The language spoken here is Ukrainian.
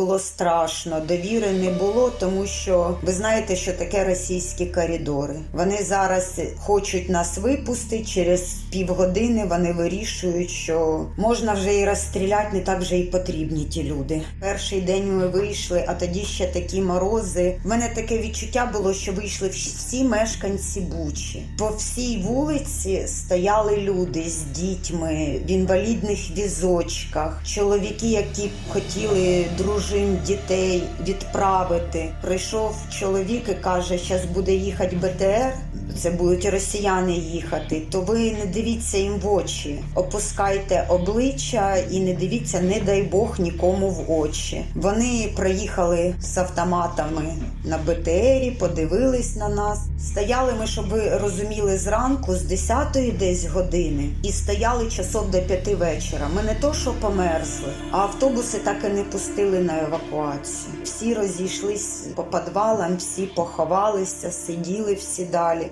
Було страшно, довіри не було, тому що ви знаєте, що таке російські коридори. Вони зараз хочуть нас випустити. Через півгодини вони вирішують, що можна вже і розстріляти, не так вже і потрібні ті люди. Перший день ми вийшли, а тоді ще такі морози. В мене таке відчуття було, що вийшли всі мешканці Бучі. По всій вулиці стояли люди з дітьми в інвалідних візочках, чоловіки, які хотіли дружин дітей відправити. Прийшов чоловік і каже, зараз буде їхати БТР. Це будуть росіяни їхати, то ви не дивіться їм в очі, опускайте обличчя і не дивіться, не дай Бог нікому в очі. Вони приїхали з автоматами на БТРі, подивились на нас. Стояли ми, щоб ви розуміли, зранку з 10 десь години і стояли часов до 5 вечора. Ми не то, що померзли, а автобуси так і не пустили на евакуацію. Всі розійшлись по підвалам, всі поховалися, сиділи всі далі.